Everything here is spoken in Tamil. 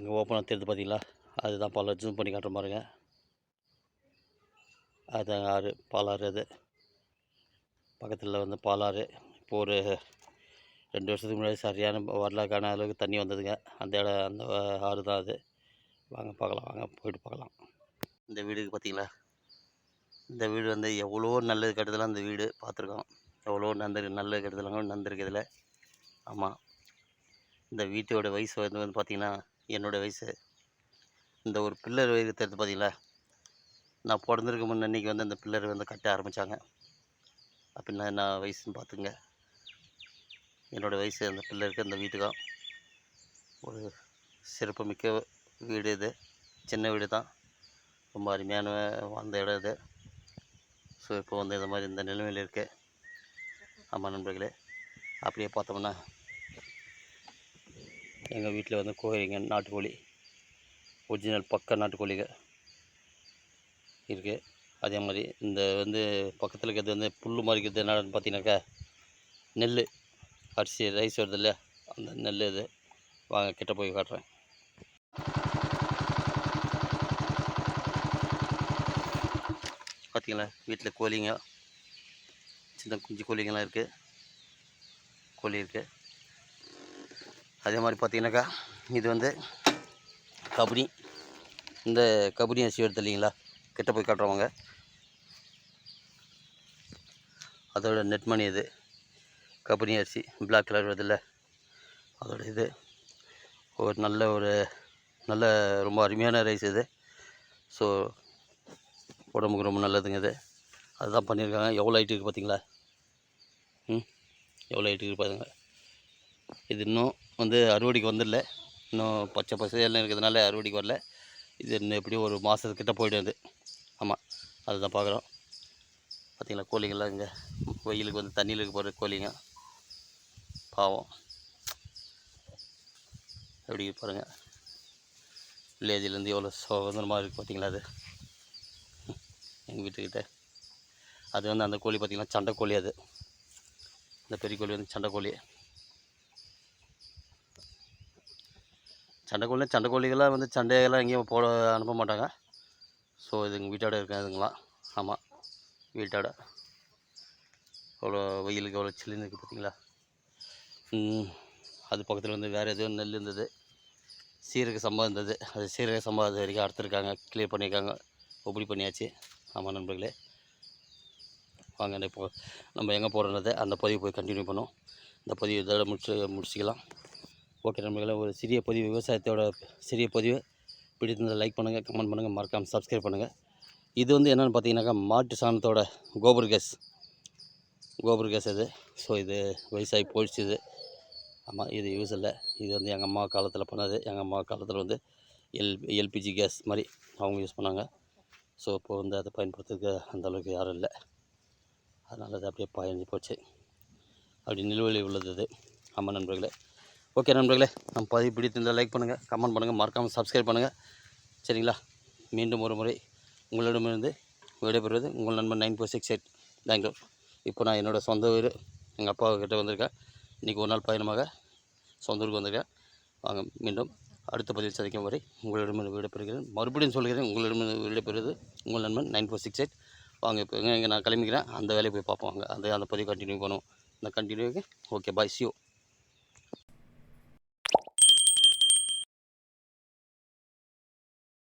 அங்கே ஓப்பனாக தெரியுது பார்த்தீங்களா அதுதான் பாலாறு ஜூம் பண்ணி காட்டுற பாருங்க அதுதான் ஆறு பாலாறு அது பக்கத்தில் வந்து பாலாறு இப்போ ஒரு ரெண்டு வருஷத்துக்கு முன்னாடி சரியான வரலாக்கான அளவுக்கு தண்ணி வந்ததுங்க. அந்த இடம் அந்த ஆறு தான் அது. வாங்க பார்க்கலாம். வாங்க போயிட்டு பார்க்கலாம். இந்த வீடுக்கு பார்த்தீங்களா இந்த வீடு வந்து எவ்வளோ நல்லது கெட்டதெல்லாம் அந்த வீடு பார்த்துருக்கோம். எவ்வளோ நந்து நல்லது கெட்டதெல்லாம் நந்திருக்கு இதில் ஆமாம் இந்த வீட்டோட வயசு வந்து வந்து பார்த்திங்கன்னா என்னோடய வயசு. இந்த ஒரு பில்லர் வைக்கிறது பார்த்தீங்களா நான் பிறந்திருக்க முன்ன அன்றைக்கி வந்து அந்த பில்லர் வந்து கட்ட ஆரம்பித்தாங்க அப்படின்னா என்ன வயசுன்னு பார்த்துங்க என்னோடய வயசு அந்த பில்லருக்கு அந்த வீட்டுக்கும். ஒரு சிறப்புமிக்க வீடு இது. சின்ன வீடு தான் ரொம்ப அருமையான வாழ்ந்த இடம் இது. ஸோ இப்போ வந்து இந்த மாதிரி இந்த நிலைமையில் இருக்கு. ஆமாம் நண்பர்களே அப்படியே பார்த்தோம்னா எங்கள் வீட்டில் வந்து கோழிங்க நாட்டுக்கோழி. ஒரிஜினல் பக்க நாட்டுக்கோழிங்க இருக்குது அதே மாதிரி இந்த வந்து பக்கத்தில் இருக்கிறது வந்து புல் மாதிரி இருக்கிறது என்னன்னு பார்த்தீங்கன்னாக்கா நெல் அரிசி ரைஸ் வருது இல்லை அந்த நெல் இது. வாங்க கிட்ட போய் காட்டுறேன். பார்த்தீங்களா? வீட்டில் கோழிங்க சின்ன குஞ்சு கோழிங்கெல்லாம் இருக்குது கோழி இருக்குது அதே மாதிரி பார்த்தீங்கன்னாக்கா இது வந்து கபடி. இந்த கபடி அரிசி வருது இல்லைங்களா கிட்ட போய் காட்டுறவங்க. அதோட நெட்மணி இது. கபடி அரிசி பிளாக் கலர் வருதில்ல அதோட இது. ஒரு நல்ல ஒரு நல்ல ரொம்ப அருமையான ரைஸ் இது. ஸோ உடம்புக்கு ரொம்ப நல்லதுங்க இது. அதுதான் பண்ணியிருக்காங்க. எவ்வளோ ஹைட் இருக்குது பார்த்தீங்களா? ம்? எவ்வளோ ஹைட் இருக்குது பாருங்கள் இது இன்னும் வந்து அறுவடைக்கு வந்துடல இன்னும் பச்சை பசையெல்லாம் இருக்கிறதுனால அறுவடைக்கு வரல. இது இன்னும் எப்படியும் ஒரு மாதத்துக்கிட்ட போய்டும் இது. ஆமாம் அதுதான் பார்க்குறோம் பார்த்திங்களா கோழிங்கெல்லாம் இங்கே வெயிலுக்கு வந்து தண்ணியில் போகிற கோழிங்க. பாவம். எப்படி பாருங்கள் வில்லேஜிலேருந்து எவ்வளோ சுதந்திரமாக இருக்குது பார்த்தீங்களா அது. எங்கள் வீட்டுக்கிட்ட. அது வந்து அந்த கோழி பார்த்திங்கன்னா சண்டை கோழி அது. இந்த பெரிய கோழி வந்து சண்டை கோழி. சண்டைக்கோழி கோழி சண்டை வந்து சண்டையெல்லாம் எங்கேயும் போட அனுப்ப மாட்டாங்க. ஸோ இது எங்கள் வீட்டோட இருக்காதுங்களாம் ஆமாம் வீட்டோட அவ்வளோ வெயிலுக்கு எவ்வளோ சில்லுன்னு இருக்குது பார்த்தீங்களா அது பக்கத்தில் வந்து வேறு எதுவும் நெல் இருந்தது. சீரக சம்பா இருந்தது. அது சீரக சம்பா அது வரைக்கும் அறுத்துருக்காங்க கிளியர் பண்ணியிருக்காங்க. ஒப்படி பண்ணியாச்சு. ஆமாம் நண்பர்களே. வாங்க இப்போ நம்ம எங்கே போகிறோன்றது அந்த பதிவு போய் கண்டினியூ பண்ணோம் இந்த பதிவு இதோட முடிச்சு முடிச்சிக்கலாம். ஓகே நண்பர்களே ஒரு சிறிய பதிவு விவசாயத்தோட சிறிய பதிவு. பிடித்திருந்தால் லைக் பண்ணுங்கள் கமெண்ட் பண்ணுங்கள் மறக்காமல் சப்ஸ்கிரைப் பண்ணுங்கள் இது வந்து என்னென்னு பார்த்தீங்கன்னாக்கா மாட்டு சாணத்தோட கோபர் கேஸ். கோபர் கேஸ் இது. ஸோ இது வயசாகி போயிடுச்சு இது. ஆமாம் இது யூஸ் இல்லை. இது வந்து எங்கள் அம்மா காலத்தில் பண்ணது. எங்கள் அம்மா காலத்தில் வந்து எல் எல்பிஜி கேஸ் மாதிரி அவங்க யூஸ் பண்ணாங்க. ஸோ இப்போ வந்து அதை பயன்படுத்துறதுக்கு அந்த அளவுக்கு யாரும் இல்லை. அதனால் அது அப்படியே பயஞ்சு போச்சு. அப்படி நிலுவையில் உள்ளது அது ஆமாம் நண்பர்களே. ஓகே நண்பர்களே நம்ம பதிவு பிடித்திருந்தால் லைக் பண்ணுங்கள் கமெண்ட் பண்ணுங்கள் மறக்காமல் சப்ஸ்கிரைப் பண்ணுங்கள் சரிங்களா? மீண்டும் ஒரு முறை உங்களிடமிருந்து விடைபெறுவது உங்கள் நண்பன் nine four six eight Bangalore. இப்போ நான் என்னோடய சொந்த ஊர் எங்கள் அப்பா வந்திருக்கேன். இன்றைக்கி ஒரு நாள் பயணமாக சொந்த ஊருக்கு வந்திருக்கேன். வாங்க மீண்டும் அடுத்த பதிவு சந்திக்கும் வரை உங்களிடமிருந்து விடைபெறுகிறேன். மறுபடியும் சொல்கிறேன் உங்களிடமிருந்து விடைபெறுவது உங்கள் நண்பன் நைன் ஃபோர் சிக்ஸ் எயிட். வாங்க இப்போ எங்கே நான் கிளம்பிக்கிறேன். அந்த வேலையை போய் பார்ப்போம் அந்த அந்த பதிவு கண்டினியூ பண்ணுவோம். அந்த கண்டினியூக்கு ஓகே பாய் சியோ